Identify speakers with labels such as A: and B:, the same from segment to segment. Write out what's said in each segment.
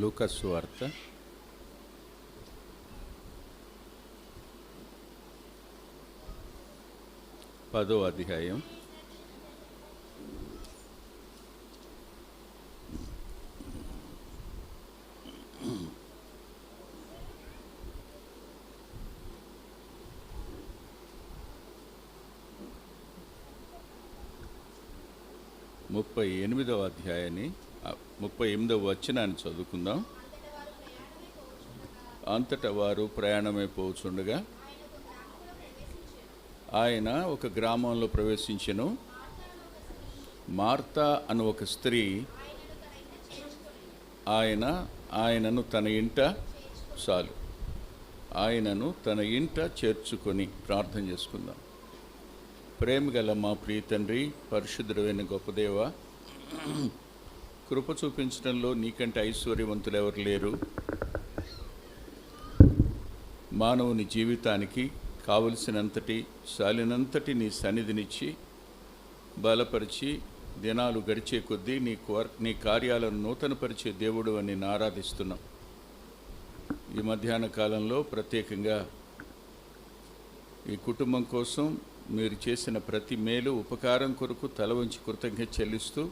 A: లూకస్ వార్త పదో అధ్యాయం ముప్పై ఎనిమిదవ అధ్యాయాన్ని ముప్పై ఎనిమిదవ వచనాన్ని చదువుకుందాం. అంతటా వారు ప్రయాణమై పోచుండగా ఆయన ఒక గ్రామంలో ప్రవేశించను. మార్తా అను ఒక స్త్రీ ఆయన ఆయనను తన ఇంట చాలు. ఆయనను తన ఇంట చేర్చుకొని ప్రార్థన చేసుకుందాం. ప్రేమ గల మా ప్రియ తండ్రి పరిశుద్ధుడైన గొప్పదేవ కృప చూపించడంలో నీకంటే ఐశ్వర్యవంతులు ఎవరు లేరు. మానవుని జీవితానికి కావలసినంతటి సాలినంతటి నీ సన్నిధినిచ్చి బలపరిచి దినాలు గడిచే కొద్దీ నీ కోర్ నీ కార్యాలను నూతనపరిచే దేవుడు అని ఆరాధిస్తున్నాం. ఈ మధ్యాహ్న కాలంలో ప్రత్యేకంగా ఈ కుటుంబం కోసం మీరు చేసిన ప్రతి మేలు ఉపకారం కొరకు తల వంచి కృతజ్ఞత చెల్లిస్తూ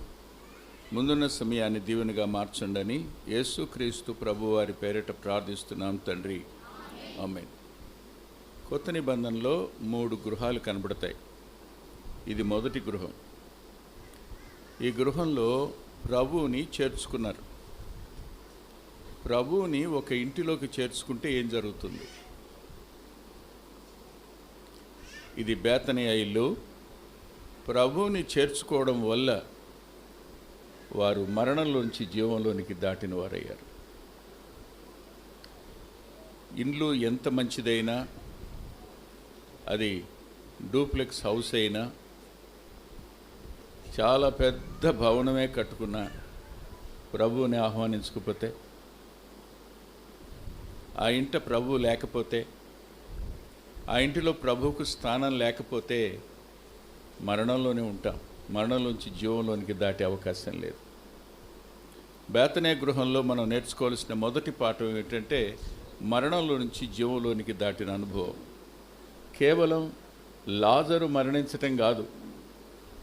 A: ముందున్న సమయాన్ని దీవెనగా మార్చండని యేసుక్రీస్తు ప్రభువారి పేరిట ప్రార్థిస్తున్నాం తండ్రి. ఆమె కొత్త నిబంధనలో మూడు గృహాలు కనబడతాయి. ఇది మొదటి గృహం. ఈ గృహంలో ప్రభువుని చేర్చుకున్నారు. ప్రభువుని ఒక ఇంటిలోకి చేర్చుకుంటే ఏం జరుగుతుంది? ఇది బేతనీయ ఇల్లు? ప్రభువుని చేర్చుకోవడం వల్ల వారు మరణంలోంచి జీవంలోనికి దాటిన వారయ్యారు. ఇండ్లు ఎంత మంచిదైనా అది డూప్లెక్స్ హౌస్ అయినా చాలా పెద్ద భవనమే కట్టుకున్న ప్రభువుని ఆహ్వానించకపోతే ఆ ఇంట ప్రభువు లేకపోతే ఆ ఇంటిలో ప్రభువుకు స్థానం లేకపోతే మరణంలోనే ఉంటాం. మరణంలోంచి జీవంలోనికి దాటే అవకాశం లేదు. బేతనే గృహంలో మనం నేర్చుకోవాల్సిన మొదటి పాఠం ఏంటంటే మరణంలో నుంచి జీవంలోనికి దాటిన అనుభవం. కేవలం లాజరు మరణించటం కాదు.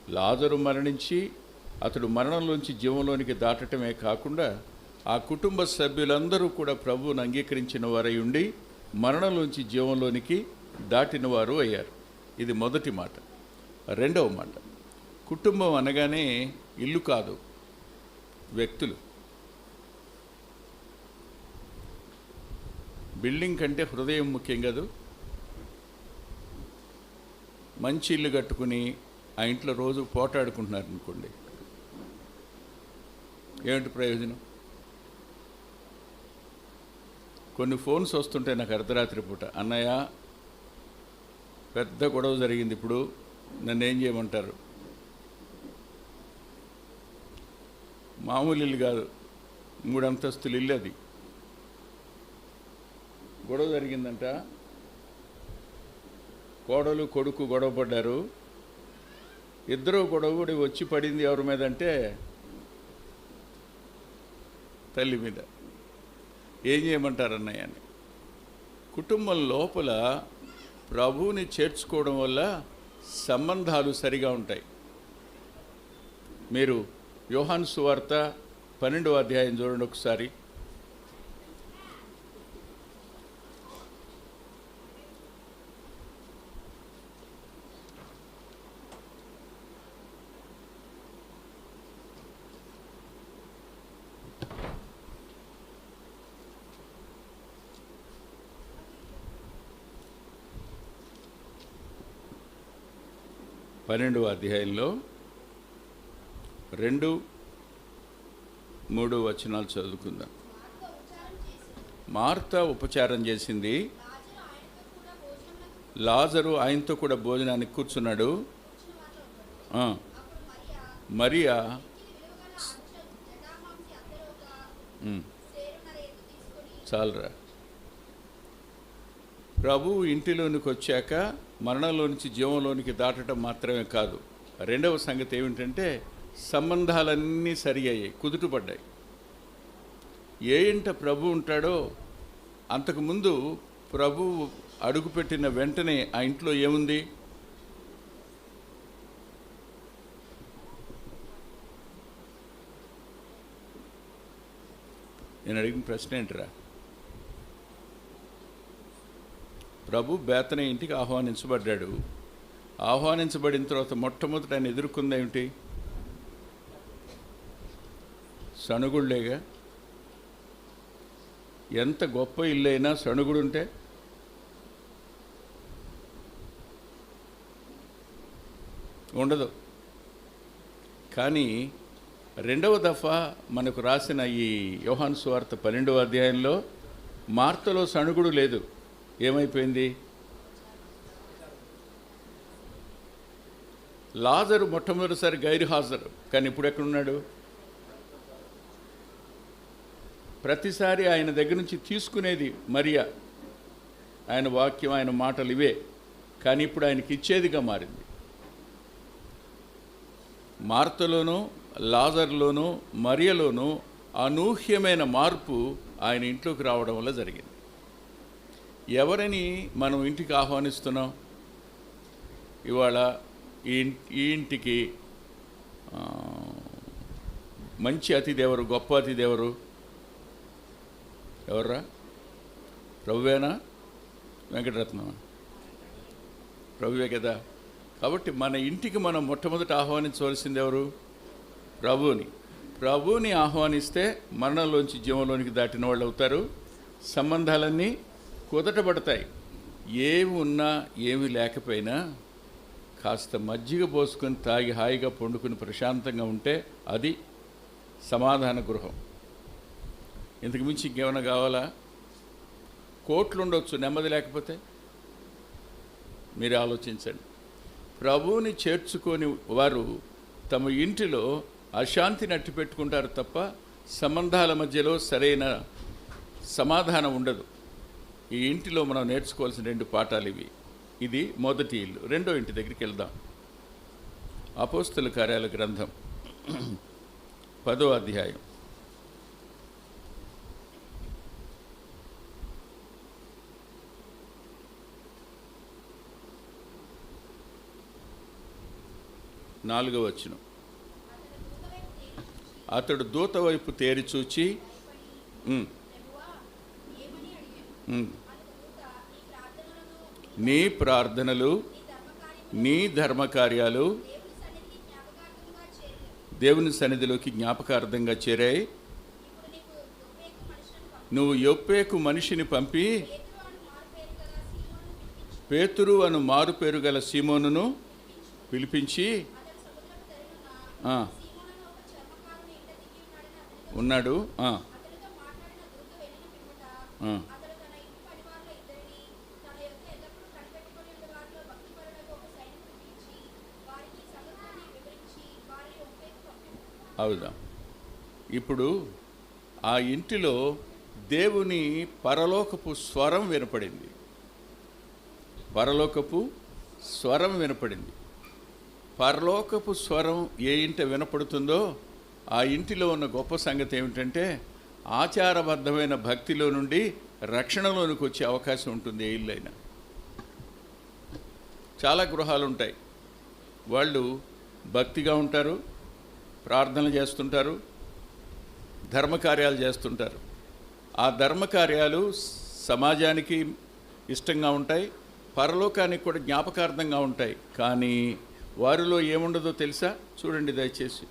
A: లాజరు మరణించి అతడు మరణంలోంచి జీవంలోనికి దాటటమే కాకుండా ఆ కుటుంబ సభ్యులందరూ కూడా ప్రభువును అంగీకరించిన వారై ఉండి మరణంలోంచి జీవంలోనికి దాటిన వారు అయ్యారు. ఇది మొదటి మాట. రెండవ మాట. కుటుంబం అనగానే ఇల్లు కాదు వ్యక్తులు. బిల్డింగ్ కంటే హృదయం ముఖ్యం కాదు. మంచి ఇల్లు కట్టుకుని ఆ ఇంట్లో రోజు పోటాడుకుంటున్నారు అనుకోండి. ఏమిటి ప్రయోజనం? కొన్ని ఫోన్స్ వస్తుంటాయి నాకు అర్ధరాత్రి పూట. అన్నయ్య పెద్ద గొడవ జరిగింది ఇప్పుడు నన్ను ఏం చేయమంటారు? మామూలు ఇల్లు కాదు. మూడు అంతస్తులు ఇల్లు అది. గొడవ జరిగిందంట. కోడలు కొడుకు గొడవ పడ్డారు. ఇద్దరు గొడవ కూడా వచ్చి పడింది ఎవరి మీద అంటే తల్లి మీద. ఏం చేయమంటారు అన్నయ్య అని కుటుంబం లోపల ప్రభువుని చేర్చుకోవడం వల్ల సంబంధాలు సరిగా ఉంటాయి. మీరు యోహాన్ సువార్త పన్నెండవ అధ్యాయం చూడండి ఒకసారి. పన్నెండవ అధ్యాయంలో రెండు మూడు వచనాలు చదువుకుందాం. మార్త ఉపచారం చేసింది. లాజరు ఆయనతో కూడా భోజనానికి కూర్చున్నాడు. మరియా చాలరా. ప్రభు ఇంటిలోనికి వచ్చాక మరణంలో నుంచి జీవంలోనికి దాటడం మాత్రమే కాదు. రెండవ సంగతి ఏమిటంటే సంబంధాలన్నీ సరి అయ్యాయి కుదుటపడ్డాయి. ఏ ఇంట ప్రభు ఉంటాడో అంతకుముందు ప్రభు అడుగుపెట్టిన వెంటనే ఆ ఇంట్లో ఏముంది? నేను అడిగిన ప్రశ్న ఏంటిరా? ప్రభు బేతన ఇంటికి ఆహ్వానించబడ్డాడు. ఆహ్వానించబడిన తర్వాత మొట్టమొదట ఆయన ఎదుర్కొంది ఏమిటి? సణుగుళ్ళేగా. ఎంత గొప్ప ఇల్లు అయినా సణుగుడు ఉంటే ఉండదు. కానీ రెండవ దఫా మనకు రాసిన ఈ యోహాన్ సువార్త పన్నెండవ అధ్యాయంలో మార్తలో సణుగుడు లేదు. ఏమైపోయింది? లాజరు మొట్టమొదటిసారి గైరు హాజరు కానీ ఇప్పుడు ఎక్కడున్నాడు? ప్రతిసారి ఆయన దగ్గర నుంచి తీసుకునేది మరియా. ఆయన వాక్యం ఆయన మాటలు ఇవే. కానీ ఇప్పుడు ఆయనకి ఇచ్చేదిగా మారింది. మార్తలోనూ లాజర్లోనూ మరియలోనూ అనూహ్యమైన మార్పు ఆయన ఇంట్లోకి రావడం వల్ల జరిగింది. ఎవరిని మనం ఇంటికి ఆహ్వానిస్తున్నాం? ఇవాళ ఈ ఈ ఇంటికి మంచి అతిథి ఎవరు గొప్ప అతిథి ఎవరు? ఎవర్రా? ప్రభువేనా? వెంకటరత్నమా? ప్రభువే కదా. కాబట్టి మన ఇంటికి మనం మొట్టమొదట ఆహ్వానించవలసింది ఎవరు? ప్రభువుని. ప్రభువుని ఆహ్వానిస్తే మరణంలోంచి జీవంలోనికి దాటిన వాళ్ళు అవుతారు. సంబంధాలన్నీ కుదటపడతాయి. ఏమి ఉన్నా ఏమి లేకపోయినా కాస్త మజ్జిగ పోసుకొని తాగి హాయిగా పండుకుని ప్రశాంతంగా ఉంటే అది సమాధాన గృహం. ఇంతకు మించి ఇంకేమైనా కావాలా? కోట్లు ఉండొచ్చు నెమ్మది లేకపోతే? మీరు ఆలోచించండి. ప్రభువుని చేర్చుకొని వారు తమ ఇంటిలో అశాంతిని అట్టి పెట్టుకుంటారు తప్ప సంబంధాల మధ్యలో సరైన సమాధానం ఉండదు. ఈ ఇంటిలో మనం నేర్చుకోవాల్సిన రెండు పాఠాలు ఇవి. ఇది మొదటి ఇల్లు రెండో ఇంటి దగ్గరికి వెళ్దాం. అపోస్తుల కార్యాల గ్రంథం పదో అధ్యాయం. నాలుగో వచ్చిన అతడు దూత వైపు తేరి చూచి నీ ప్రార్థనలు నీ ధర్మకార్యాలు దేవుని సన్నిధిలోకి జ్ఞాపకార్థంగా చేరాయి. నువ్వు యొప్పేకు మనిషిని పంపి పేతురు అను మారు పేరు గల సీమోనును పిలిపించి ఉన్నాడు. అవుదా ఇప్పుడు ఆ ఇంటిలో దేవుని పరలోకపు స్వరం వినపడింది. పరలోకపు స్వరం వినపడింది. పరలోకపు స్వరం ఏ ఇంట వినపడుతుందో ఆ ఇంటిలో ఉన్న గొప్ప సంగతి ఏమిటంటే ఆచారబద్ధమైన భక్తిలో నుండి రక్షణలోనికి వచ్చే అవకాశం ఉంటుంది ఏ ఇల్లు అయినా చాలా గృహాలు ఉంటాయి వాళ్ళు భక్తిగా ఉంటారు ప్రార్థనలు చేస్తుంటారు ధర్మకార్యాలు చేస్తుంటారు. ఆ ధర్మకార్యాలు సమాజానికి ఇష్టంగా ఉంటాయి పరలోకానికి కూడా జ్ఞాపకార్థంగా ఉంటాయి. కానీ వారిలో ఏముండదో తెలుసా? చూడండి దయచేసి.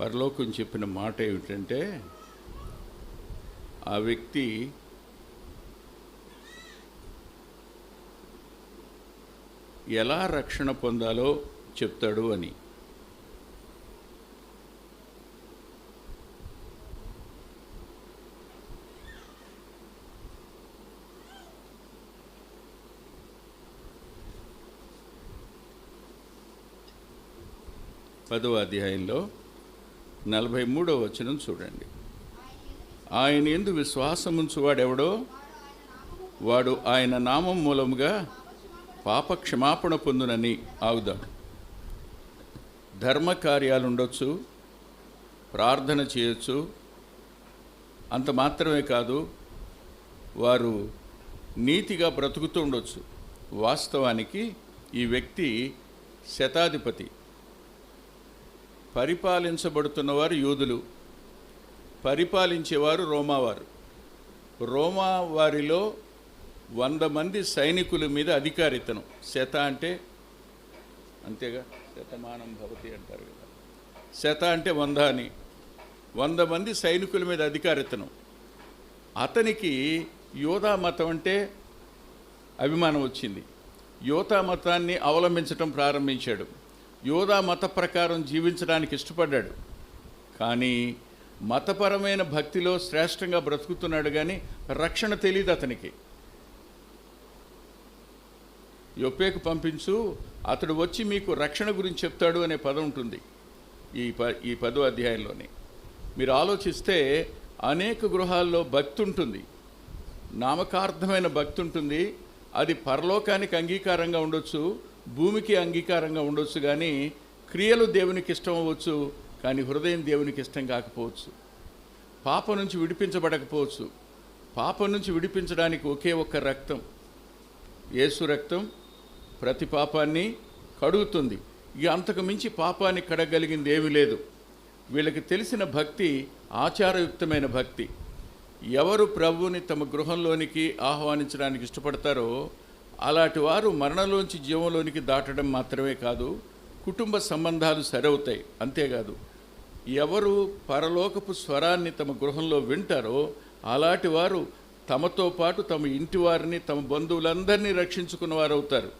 A: పరలోకం చెప్పిన మాట ఏమిటంటే ఆ వ్యక్తి ఎలా రక్షణ పొందాలో చెప్తాడు అని. పదవ అధ్యాయంలో నలభై మూడో వచనం చూడండి. ఆయన ఎందు విశ్వాసముంచువాడెవడో? వాడు ఆయన నామం మూలముగా పాప క్షమాపణ పొందునని ఆగుదాం. ధర్మ కార్యాలు ఉండొచ్చు ప్రార్థన చేయొచ్చు అంత మాత్రమే కాదు వారు నీతిగా బ్రతుకుతూ ఉండొచ్చు. వాస్తవానికి ఈ వ్యక్తి శతాధిపతి. పరిపాలించబడుతున్నవారు యూదులు. పరిపాలించేవారు రోమావారు. రోమా వారిలో వంద మంది సైనికుల మీద అధికారితనం. శత అంటే అంతేగా? శతమానం భవతి అంటారు కదా. శత అంటే వంద అని. వంద మంది సైనికుల మీద అధికారితనం. అతనికి యోధా మతం అంటే అభిమానం వచ్చింది. యోధా మతాన్ని అవలంబించటం ప్రారంభించాడు. యోధా మత ప్రకారం జీవించడానికి ఇష్టపడ్డాడు. కానీ మతపరమైన భక్తిలో శ్రేష్టంగా బ్రతుకుతున్నాడు కానీ రక్షణ తెలియదు అతనికి. యొప్పేకు పంపించు అతడు వచ్చి మీకు రక్షణ గురించి చెప్తాడు అనే పదం ఉంటుంది ఈ ప ఈ పదో అధ్యాయంలోనే. మీరు ఆలోచిస్తే అనేక గృహాల్లో భక్తి ఉంటుంది. నామకార్థమైన భక్తి ఉంటుంది. అది పరలోకానికి అంగీకారంగా ఉండొచ్చు. భూమికి అంగీకారంగా ఉండొచ్చు కానీ క్రియలు దేవునికి ఇష్టం అవ్వచ్చు కానీ హృదయం దేవునికి ఇష్టం కాకపోవచ్చు. పాపం నుంచి విడిపించబడకపోవచ్చు. పాపం నుంచి విడిపించడానికి ఒకే ఒక్క రక్తం. యేసు రక్తం ప్రతి పాపాన్ని కడుగుతుంది. ఇక అంతకు మించి పాపాన్ని కడగలిగింది ఏమీ లేదు. వీళ్ళకి తెలిసిన భక్తి ఆచారయుక్తమైన భక్తి. ఎవరు ప్రభువుని తమ గృహంలోనికి ఆహ్వానించడానికి ఇష్టపడతారో అలాంటి వారు మరణంలోంచి జీవంలోనికి దాటడం మాత్రమే కాదు కుటుంబ సంబంధాలు సరవుతాయి అంతేకాదు. ఎవరు పరలోకపు స్వరాన్ని తమ గృహంలో వింటారో అలాంటి వారు తమతో పాటు తమ ఇంటి వారిని తమ బంధువులందరినీ రక్షించుకున్న వారు అవుతారు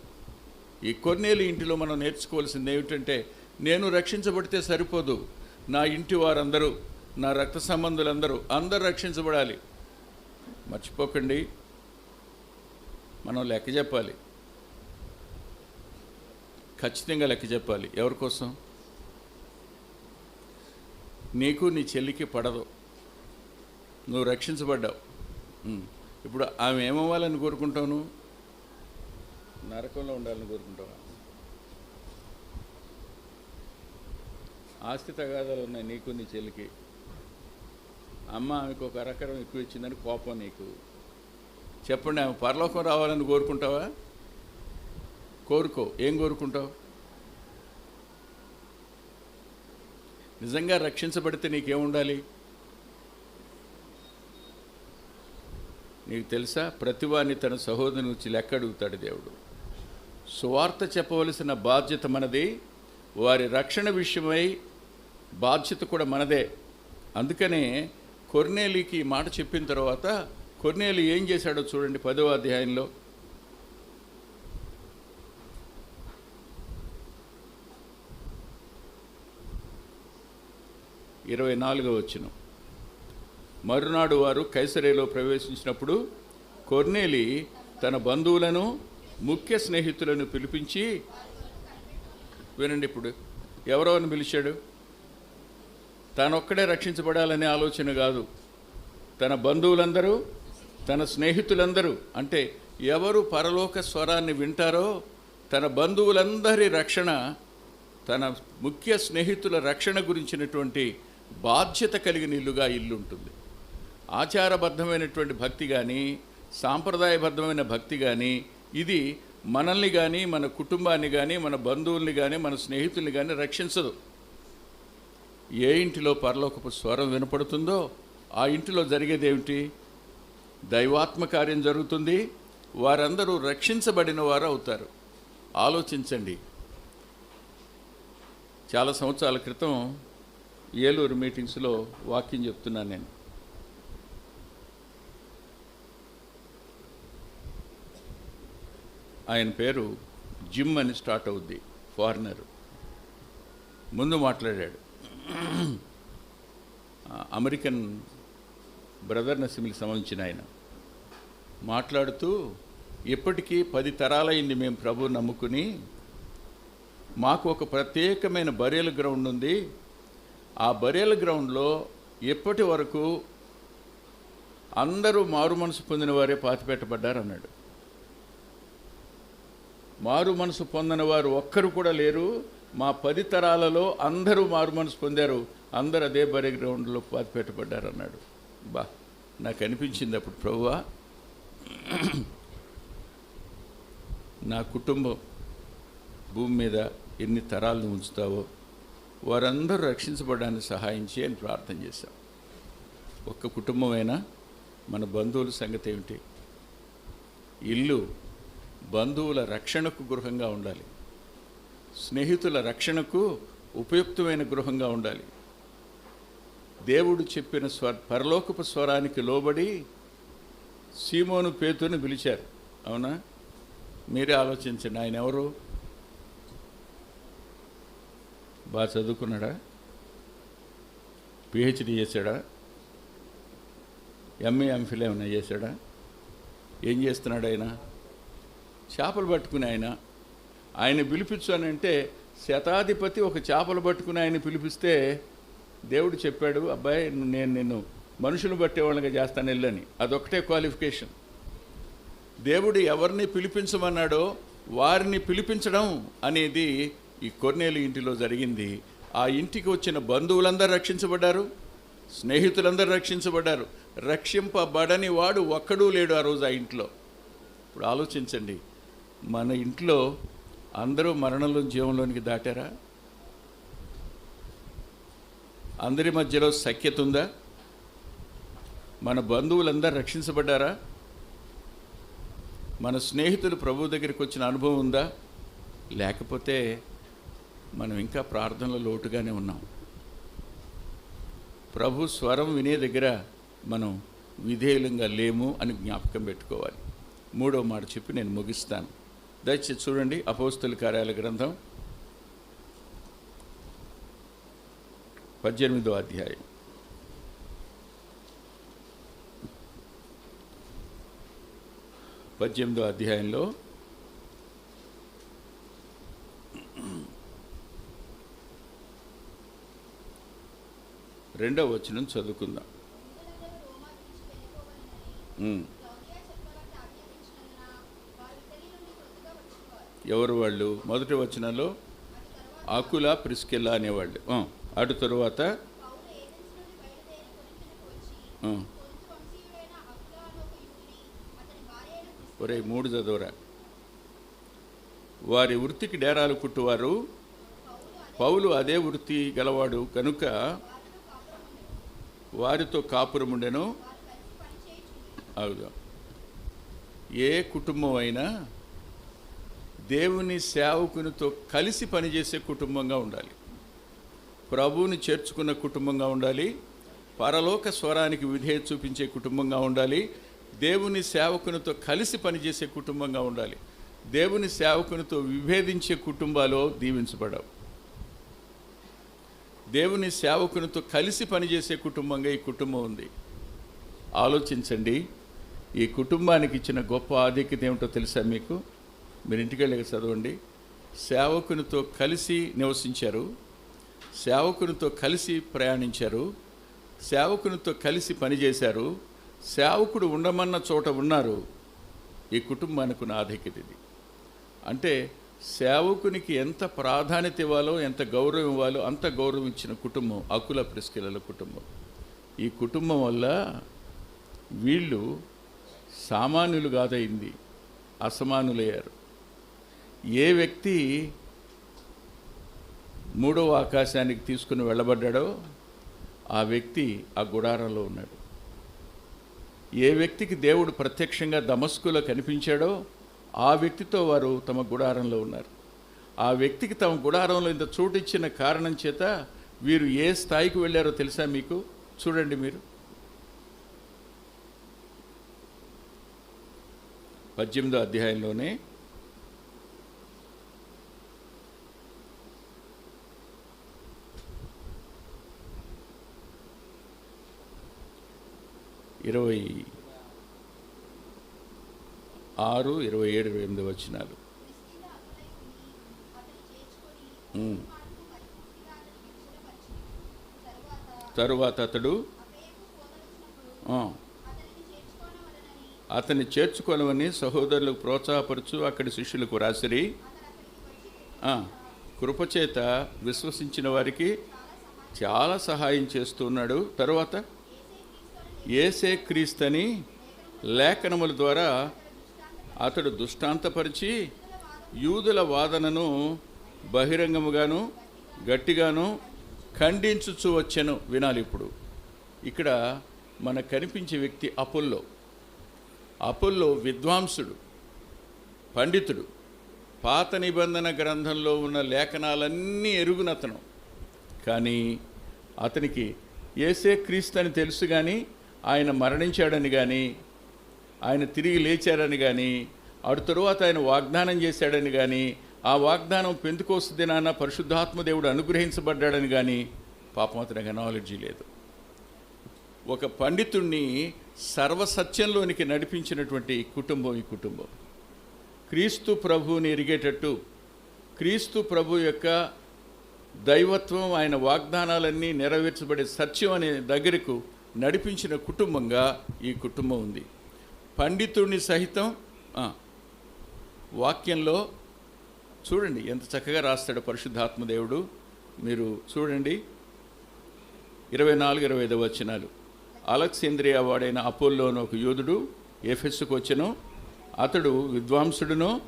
A: ఈ కొన్నేళ్ళు ఇంటిలో మనం నేర్చుకోవాల్సింది ఏమిటంటే నేను రక్షించబడితే సరిపోదు. నా ఇంటి వారందరూ నా రక్త సంబంధులందరూ అందరూ రక్షించబడాలి. మర్చిపోకండి. మనం లెక్క చెప్పాలి. ఖచ్చితంగా లెక్క చెప్పాలి. ఎవరి కోసం? నీకు నీ చెల్లికి పడదు. నువ్వు రక్షించబడ్డావు. ఇప్పుడు ఆమె ఏమవ్వాలని కోరుకుంటావు నువ్వు నరకంలో ఉండాలని కోరుకుంటావా? ఆస్తి తగాదాలు ఉన్నాయి నీకు నీ చెల్లికి. అమ్మ ఆమెకు ఒక అరకరం ఎక్కువ ఇచ్చిందని కోపం నీకు. చెప్పండి ఆమె పరలోకం రావాలని కోరుకుంటావా? కోరుకో. ఏం కోరుకుంటావు? నిజంగా రక్షించబడితే నీకేముండాలి? నీకు తెలుసా ప్రతివాన్ని తన సహోదరుని నుంచి లెక్క అడుగుతాడు దేవుడు. సువార్త చెప్పవలసిన బాధ్యత మనది వారి రక్షణ విషయమై బాధ్యత కూడా మనదే. అందుకనే కొర్నేలికి మాట చెప్పిన తర్వాత కొర్నేలి ఏం చేశాడో చూడండి పదవ అధ్యాయంలో. ఇరవై నాలుగో వచ్చిన మరునాడు వారు కైసరేలో ప్రవేశించినప్పుడు కొర్నేలి తన బంధువులను ముఖ్య స్నేహితులను పిలిపించి వినండి ఇప్పుడు ఎవరో పిలిచాడు? తానొక్కడే రక్షించబడాలనే ఆలోచన కాదు. తన బంధువులందరూ తన స్నేహితులందరూ అంటే ఎవరు పరలోక స్వరాన్ని వింటారో తన బంధువులందరి రక్షణ తన ముఖ్య స్నేహితుల రక్షణ గురించినటువంటి బాధ్యత కలిగిన ఇల్లుగా ఇల్లు ఉంటుంది ఆచారబద్ధమైనటువంటి భక్తి కానీ సాంప్రదాయబద్ధమైన భక్తి కానీ ఇది మనల్ని కానీ మన కుటుంబాన్ని కానీ మన బంధువుల్ని కానీ మన స్నేహితుల్ని కానీ రక్షించదు. ఏ ఇంటిలో పరలోకపు స్వరం వినపడుతుందో ఆ ఇంటిలో జరిగేది ఏమిటి దైవాత్మ కార్యం జరుగుతుంది. వారందరూ రక్షించబడిన వారు అవుతారు. ఆలోచించండి. చాలా సంవత్సరాల క్రితం ఏలూరు మీటింగ్స్లో వాక్యం చెప్తున్నాను నేను. ఆయన పేరు జిమ్ అని స్టార్ట్ అవుద్ది ఫారినర్. ముందు మాట్లాడాడు. అమెరికన్ బ్రదర్ నసిమికి సంబంధించిన ఆయన మాట్లాడుతూ ఇప్పటికీ పది తరాలైంది మేము ప్రభు నమ్ముకుని మాకు ఒక ప్రత్యేకమైన బరేల గ్రౌండ్ ఉంది. ఆ బరేల గ్రౌండ్లో ఎప్పటి వరకు అందరూ మారు మనసు పొందిన వారే పాతిపెట్టబడ్డారు అన్నాడు మారు మనసు పొందిన వారు ఒక్కరు కూడా లేరు. మా పది తరాలలో అందరూ మారు మనసు పొందారు. అందరు అదే బరే గ్రౌండ్లో పాతిపెట్టబడ్డారు అన్నాడు బా నాకు అనిపించింది అప్పుడు ప్రభువా నా కుటుంబం భూమి మీద ఎన్ని తరాలను ఉంచుతావో వారందరూ రక్షించబడడానికి సహాయం చేయని ప్రార్థన చేశాం. ఒక్క కుటుంబమైనా మన బంధువుల సంగతి ఏమిటి? ఇల్లు బంధువుల రక్షణకు గృహంగా ఉండాలి. స్నేహితుల రక్షణకు ఉపయుక్తమైన గృహంగా ఉండాలి. దేవుడు చెప్పిన స్వ పరలోకపు స్వరానికి లోబడి సీమోను పేతుని పిలిచారు. అవునా? మీరే ఆలోచించండి ఆయన ఎవరు? బాగా చదువుకున్నాడా? పిహెచ్డి చేశాడా? ఎంఏ ఎంఫిల్ ఏమైనా చేశాడా? ఏం చేస్తున్నాడు ఆయన? చేపలు పట్టుకుని ఆయన ఆయన పిలిపించానంటే శతాధిపతి ఒక చేపలు పట్టుకుని ఆయన పిలిపిస్తే దేవుడు చెప్పాడు అబ్బాయి నేను నిన్ను మనుషులు పట్టేవాళ్ళగా చేస్తాను వెళ్ళని. అదొకటే క్వాలిఫికేషన్ దేవుడు ఎవరిని పిలిపించమన్నాడో వారిని పిలిపించడం అనేది ఈ కొన్నేలు ఇంటిలో జరిగింది. ఆ ఇంటికి వచ్చిన బంధువులందరూ రక్షించబడ్డారు స్నేహితులందరూ రక్షించబడ్డారు. రక్షింపబడని వాడు ఒక్కడూ లేడు ఆ రోజు ఆ ఇంట్లో. ఇప్పుడు ఆలోచించండి మన ఇంట్లో అందరూ మరణంలో జీవంలోనికి దాటారా? అందరి మధ్యలో సఖ్యత ఉందా? మన బంధువులందరూ రక్షించబడ్డారా? మన స్నేహితులు ప్రభు దగ్గరికి వచ్చిన అనుభవం ఉందా? లేకపోతే మనం ఇంకా ప్రార్థనలో లోటుగానే ఉన్నాం. ప్రభు స్వరం వినే దగ్గర మనం విధేయులంగా లేము అని జ్ఞాపకం పెట్టుకోవాలి. మూడో మాట చెప్పి నేను ముగిస్తాను. దయచేసి చూడండి అపోస్తుల కార్యాల గ్రంథం. పద్దెనిమిదో అధ్యాయం. పద్దెనిమిదో అధ్యాయంలో రెండవ వచనం చదువుకుందాం. ఎవరు వాళ్ళు? మొదటి వచనంలో ఆకుల ప్రిస్కెల్లా అనేవాళ్ళు. అటు తరువాత ఒరే మూడు చదవరా. వారి వృత్తికి డేరాలు కుట్టువారు. పౌలు అదే వృత్తి గలవాడు కనుక వారితో కాపురముండెను. అవుదా ఏ కుటుంబం అయినా దేవుని సేవకునితో కలిసి పనిచేసే కుటుంబంగా ఉండాలి. ప్రభువుని చేర్చుకున్న కుటుంబంగా ఉండాలి. పరలోక స్వరానికి విధేయత చూపించే కుటుంబంగా ఉండాలి. దేవుని సేవకునితో కలిసి పనిచేసే కుటుంబంగా ఉండాలి. దేవుని సేవకునితో విభేదించే కుటుంబాలు దీవించబడవు. దేవుని సేవకునితో కలిసి పనిచేసే కుటుంబంగా ఈ కుటుంబం ఉంది. ఆలోచించండి. ఈ కుటుంబానికి ఇచ్చిన గొప్ప ఆధిక్యత ఏమిటో తెలుసా మీకు? మీరు ఇంటికి వెళ్ళి చదవండి. సేవకునితో కలిసి నివసించారు. సేవకునితో కలిసి ప్రయాణించారు సేవకునితో కలిసి పనిచేశారు సేవకుడు ఉండమన్న చోట ఉన్నారు ఈ కుటుంబానికి ఉన్న ఆధిక్యత ఇది. అంటే సేవకునికి ఎంత ప్రాధాన్యత ఇవ్వాలో ఎంత గౌరవం ఇవ్వాలో అంత గౌరవం ఇచ్చిన కుటుంబం అకుల ప్రిస్కిలల కుటుంబం. ఈ కుటుంబం వల్ల వీళ్ళు సామాన్యులు కాదయింది అసమానులయ్యారు. ఏ వ్యక్తి మూడవ ఆకాశానికి తీసుకుని వెళ్ళబడ్డాడో ఆ వ్యక్తి ఆ గుడారంలో ఉన్నాడు. ఏ వ్యక్తికి దేవుడు ప్రత్యక్షంగా దమస్కులో కనిపించాడో ఆ వ్యక్తితో వారు తమ గుడారంలో ఉన్నారు. ఆ వ్యక్తికి తమ గుడారంలో ఇంత చోటు కారణం చేత వీరు ఏ స్థాయికి వెళ్ళారో తెలుసా మీకు? చూడండి మీరు. పద్దెనిమిదో అధ్యాయంలోనే ఇరవై ఆరు ఇరవై ఏడు ఇరవై ఎనిమిది వచ్చినాలు తరువాత అతడు అతన్ని చేర్చుకోనమని సహోదరులకు ప్రోత్సాహపరచు అక్కడి శిష్యులకు రాసిరి. కృపచేత విశ్వసించిన వారికి చాలా సహాయం చేస్తున్నాడు తరువాత ఏసే క్రీస్తని లేఖనముల ద్వారా అతడు దుష్టాంతపరిచి యూదుల వాదనను బహిరంగముగాను గట్టిగాను ఖండించుచు వచ్చెను వినాలి ఇప్పుడు. ఇక్కడ మనకు కనిపించే వ్యక్తి అపోల్లో. అపోల్లో విద్వాంసుడు పండితుడు. పాత నిబంధన గ్రంథంలో ఉన్న లేఖనాలన్నీ ఎరుగునతను కానీ అతనికి ఏసే క్రీస్తు అని తెలుసు కానీ ఆయన మరణించాడని కానీ ఆయన తిరిగి లేచాడని కానీ అటు తరువాత ఆయన వాగ్దానం చేశాడని కానీ ఆ వాగ్దానం పెందుకోసు దినాన పరిశుద్ధాత్మదేవుడు అనుగ్రహించబడ్డాడని కానీ పాపం అతనికి నాలెడ్జీ లేదు. ఒక పండితుణ్ణి సర్వసత్యంలోనికి నడిపించినటువంటి కుటుంబం ఈ కుటుంబం. క్రీస్తు ప్రభువుని ఎరిగేటట్టు క్రీస్తు ప్రభు యొక్క దైవత్వం ఆయన వాగ్దానాలన్నీ నెరవేర్చబడే సత్యం అనే దగ్గరకు నడిపించిన కుటుంబంగా ఈ కుటుంబం ఉంది. పండితుడిని సహితం వాక్యంలో చూడండి ఎంత చక్కగా రాస్తాడు పరిశుద్ధాత్మదేవుడు. మీరు చూడండి. ఇరవై నాలుగు ఇరవై ఐదు వచనాలు. అలక్సేంద్రియ వాడైన అపోల్లోని ఒక యోధుడు ఎఫెస్సుకు వచ్చను. అతడు విద్వాంసుడును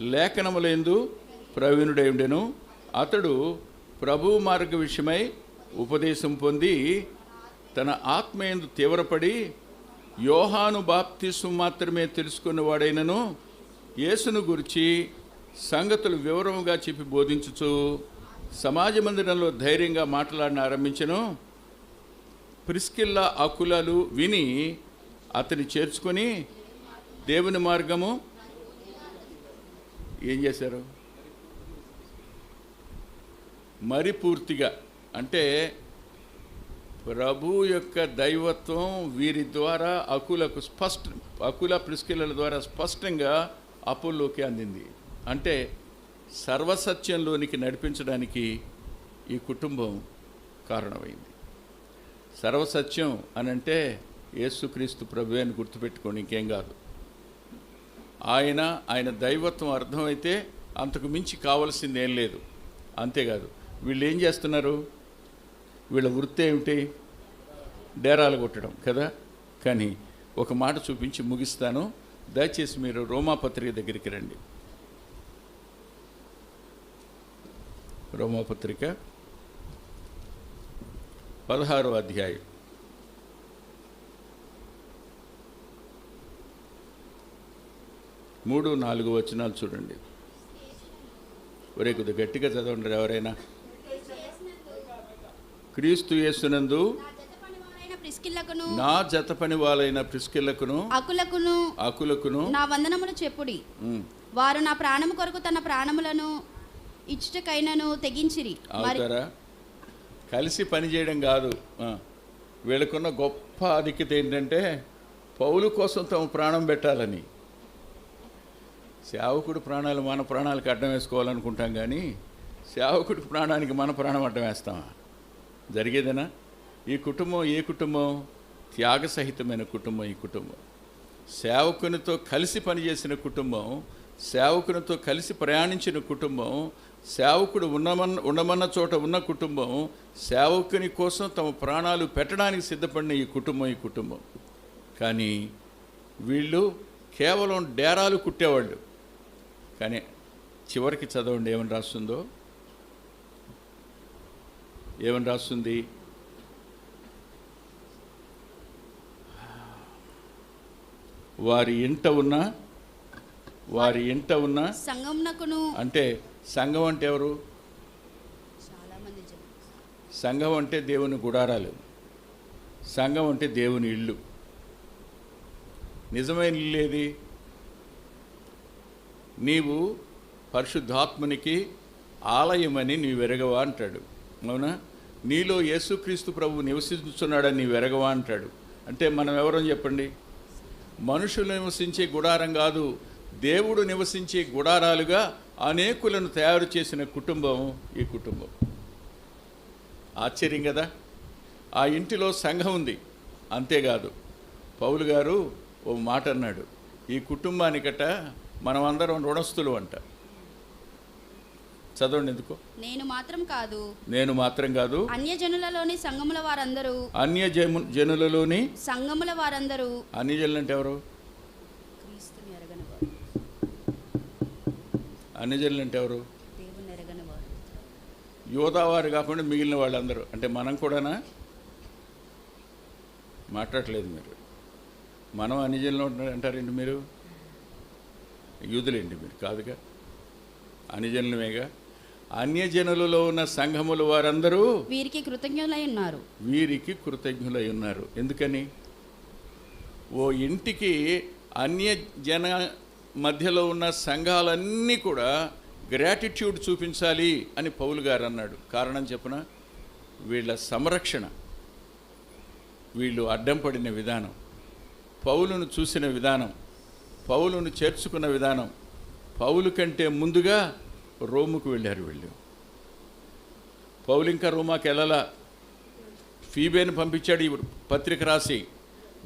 A: లేఖనములందు ప్రవీణుడై ఉండెను. అతడు ప్రభు మార్గ విషయమై ఉపదేశం పొంది తన ఆత్మయందు తీవ్రపడి యోహాను బాప్తిసు మాత్రమే తెలుసుకున్నవాడైనను యేసును గురించి సంగతులు వివరముగా చెప్పి బోధించుచు సమాజ మందిరంలో ధైర్యంగా మాట్లాడిన ఆరంభించను. ప్రిస్కిల్లా అకులలు విని అతని చేర్చుకొని దేవుని మార్గము. ఏం చేశారు? మరి పూర్తిగా అంటే ప్రభు యొక్క దైవత్వం వీరి ద్వారా అకులకు స్పష్ట అకుల ప్రిస్కిల్లల ద్వారా స్పష్టంగా అప్పుల్లోకి అందింది. అంటే సర్వసత్యంలోనికి నడిపించడానికి ఈ కుటుంబం కారణమైంది. సర్వసత్యం అని అంటే యేసుక్రీస్తు ప్రభు అని గుర్తుపెట్టుకోండి ఇంకేం కాదు. ఆయన ఆయన దైవత్వం అర్థమైతే అంతకు మించి కావాల్సింది ఏం లేదు. అంతేకాదు వీళ్ళు ఏం చేస్తున్నారు? వీళ్ళ వృత్తి ఏమిటి? డేరాలు కొట్టడం కదా? కానీ ఒక మాట చూపించి ముగిస్తాను. దయచేసి మీరు రోమాపత్రిక దగ్గరికి రండి. రోమాపత్రిక పదహారో అధ్యాయం. మూడు నాలుగు వచనాలు చూడండి. ఒరే కొద్దిగా గట్టిగా చదవండి ఎవరైనా. క్రీస్తు యేసునందు నా జత పని వాళ్ళైన ప్రిస్కిల్లకును
B: అకులకును
A: అకులకును
B: నా వందనములు చెప్పుడి. వారు నా ప్రాణము కొరకు తన ప్రాణములను ఇచ్చుటకైనను తెగించిరి.
A: కలిసి పని చేయడం కాదు. వీళ్ళకున్న గొప్ప ఆధిక్యత ఏంటంటే పౌలు కోసం తమ ప్రాణం పెట్టాలని. సేవకుడు ప్రాణాలు మన ప్రాణాలకు అడ్డం వేసుకోవాలనుకుంటాం కానీ సేవకుడి ప్రాణానికి మన ప్రాణం అడ్డం వేస్తామా? జరిగేదేనా? ఈ కుటుంబం ఏ కుటుంబం? త్యాగసహితమైన కుటుంబం ఈ కుటుంబం. సేవకునితో కలిసి పనిచేసిన కుటుంబం సేవకునితో కలిసి ప్రయాణించిన కుటుంబం సేవకుడు ఉన్నమన్న ఉండమన్న చోట ఉన్న కుటుంబం సేవకుని కోసం తమ ప్రాణాలు పెట్టడానికి సిద్ధపడిన ఈ కుటుంబం ఈ కుటుంబం. కానీ వీళ్ళు కేవలం డేరాలు కుట్టేవాళ్ళు. కానీ చివరికి చదవండి ఏమని రాస్తుందో? ఏమని రాస్తుంది? వారి ఇంట ఉన్న వారి ఇంట ఉన్న
B: సంగమునకును
A: అంటే సంఘం అంటే ఎవరు? సంఘం అంటే దేవుని గుడారాలు. సంఘం అంటే దేవుని ఇల్లు. నిజమైన ఇల్లు ఏది? నీవు పరిశుద్ధాత్మనికి ఆలయమని నీవు వెరగవా అంటాడు. అవునా? నీలో యేసుక్రీస్తు ప్రభు నివసిస్తున్నాడని నీవు వెరగవా అంటాడు. అంటే మనం ఎవరో చెప్పండి? మనుషులు నివసించే గుడారం కాదు దేవుడు నివసించే గుడారాలుగా అనేకులను తయారు చేసిన కుటుంబం ఈ కుటుంబం. ఆశ్చర్యం కదా? ఆ ఇంటిలో సంఘం ఉంది. అంతేకాదు పౌలు గారు ఓ మాట అన్నాడు ఈ కుటుంబానికట మనమందరం రుణస్థులు అంట. చదవండి ఎందుకో
B: నేను మాత్రం కాదు.
A: నేను మాత్రం కాదు.
B: అన్యజనులలోని సంఘముల వారందరూ.
A: అన్య జనులలోని
B: సంఘముల వారందరూ.
A: అన్య జనులు అంటే ఎవరు అన్య జనులు అంటే ఎవరు యోధావారు కాకుండా మిగిలిన వాళ్ళందరూ. అంటే మనం కూడానా? మాట్లాడలేదు మీరు. మనం ఉంటున్నారు అంటారేంటి మీరు? యూదులేంటి మీరు. కాదుగా? అన్యజనులమేగా? అన్యజనులలో ఉన్న సంఘముల వారందరూ
B: వీరికి కృతజ్ఞులై ఉన్నారు.
A: వీరికి కృతజ్ఞులై ఉన్నారు. ఎందుకని? ఓ ఇంటికి అన్య జన మధ్యలో ఉన్న సంఘాలన్నీ కూడా గ్రాటిట్యూడ్ చూపించాలి అని పౌలు గారు అన్నాడు. కారణం చెప్పన వీళ్ళ సంరక్షణ వీళ్ళు అడ్డం పడిన విధానం పౌలును చూసిన విధానం పౌలును చేర్చుకున్న విధానం పౌలు కంటే ముందుగా రోముకు వెళ్ళారు వీళ్ళు. పౌలు ఇంకా రోమాకి వెళ్ళలా ఫీబేని పంపించాడు ఈ పత్రిక రాసి.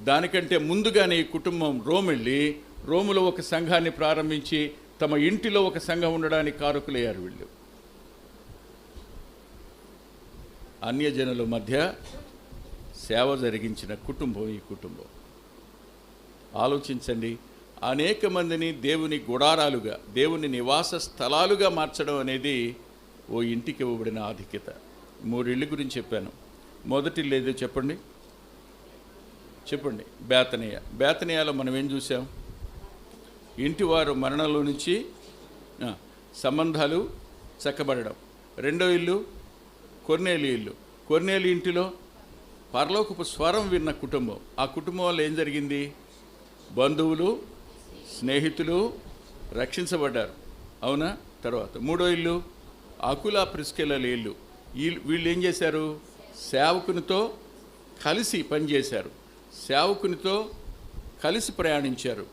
A: దానికంటే ముందుగానే ఈ కుటుంబం రోమ్ వెళ్ళి రోములో ఒక సంఘాన్ని ప్రారంభించి తమ ఇంటిలో ఒక సంఘం ఉండడానికి కారకులయ్యారు వీళ్ళు. అన్యజనుల మధ్య సేవ జరిగించిన కుటుంబం ఈ కుటుంబం. ఆలోచించండి అనేక మందిని దేవుని గుడారాలుగా దేవుని నివాస స్థలాలుగా మార్చడం అనేది ఓ ఇంటికి ఇవ్వబడిన ఆధిక్యత. మూడిళ్ళ గురించి చెప్పాను. మొదటి లేదు చెప్పండి. చెప్పండి. బేతనీయ. బేతనీయాలో మనం ఏం చూసాం? ఇంటి వారు మరణంలో నుంచి సంబంధాలు చక్కబడడం. రెండో ఇల్లు కొర్నేలి ఇల్లు. కొర్నేలి ఇంటిలో పరలోకపు స్వరం విన్న కుటుంబం. ఆ కుటుంబం వల్ల ఏం జరిగింది? బంధువులు స్నేహితులు రక్షించబడ్డారు. అవునా? తర్వాత మూడో ఇల్లు అకుల ప్రిస్కెలల ఇల్లు. వీళ్ళు వీళ్ళు ఏం చేశారు? సేవకునితో కలిసి పనిచేశారు సేవకునితో కలిసి ప్రయాణించారు.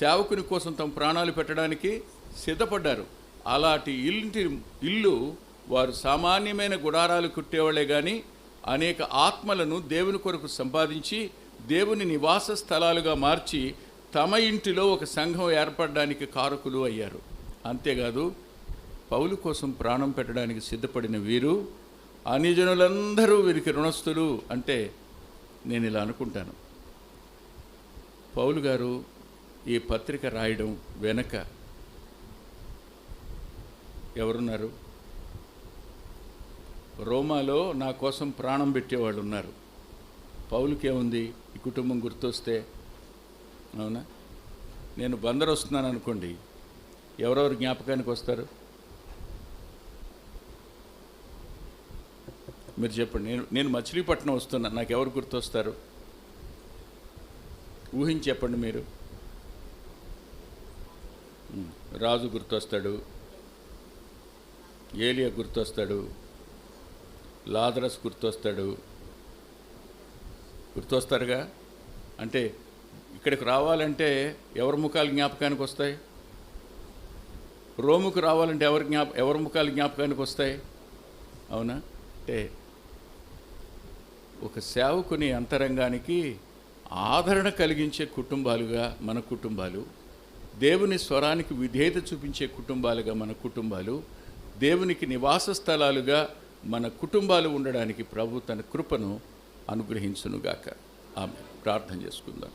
A: సేవకుని కోసం తమ ప్రాణాలు పెట్టడానికి సిద్ధపడ్డారు. అలాంటి ఇంటి ఇల్లు వారు సామాన్యమైన గుడారాలు కుట్టేవాళ్ళే కానీ అనేక ఆత్మలను దేవుని కొరకు సంపాదించి దేవుని నివాస స్థలాలుగా మార్చి తమ ఇంటిలో ఒక సంఘం ఏర్పడడానికి కారకులు అయ్యారు. అంతేకాదు పౌలు కోసం ప్రాణం పెట్టడానికి సిద్ధపడిన వీరు అనిజనులందరూ వీరికి రుణస్థులు అంటే నేను ఇలా అనుకుంటాను. పౌలు గారు ఈ పత్రిక రాయడం వెనక ఎవరున్నారు? రోమాలో నా కోసం ప్రాణం పెట్టేవాళ్ళు ఉన్నారు. పౌలుకేముంది? ఈ కుటుంబం గుర్తొస్తే అవునా? నేను బందర్ వస్తున్నాను అనుకోండి ఎవరెవరు జ్ఞాపకానికి వస్తారు? మీరు చెప్పండి నేను నేను మచిలీపట్నం వస్తున్నా నాకు ఎవరు గుర్తొస్తారు? ఊహించి చెప్పండి మీరు. రాజు గుర్తొస్తాడు ఏలియా గుర్తొస్తాడు లాదరస్ గుర్తొస్తాడు. గుర్తొస్తారుగా? అంటే ఇక్కడికి రావాలంటే ఎవరి ముఖాలు జ్ఞాపకానికి వస్తాయి? రోముకు రావాలంటే ఎవరి జ్ఞాప ఎవరి ముఖాలు జ్ఞాపకానికి వస్తాయి? అవునా? అంటే ఒక సేవకుని అంతరంగానికి ఆదరణ కలిగించే కుటుంబాలుగా మన కుటుంబాలు దేవుని స్వరానికి విధేయత చూపించే కుటుంబాలుగా మన కుటుంబాలు దేవునికి నివాస స్థలాలుగా మన కుటుంబాలు ఉండడానికి ప్రభు తన కృపను అనుగ్రహించునుగాక. ఆమె ప్రార్థన చేసుకుందాం.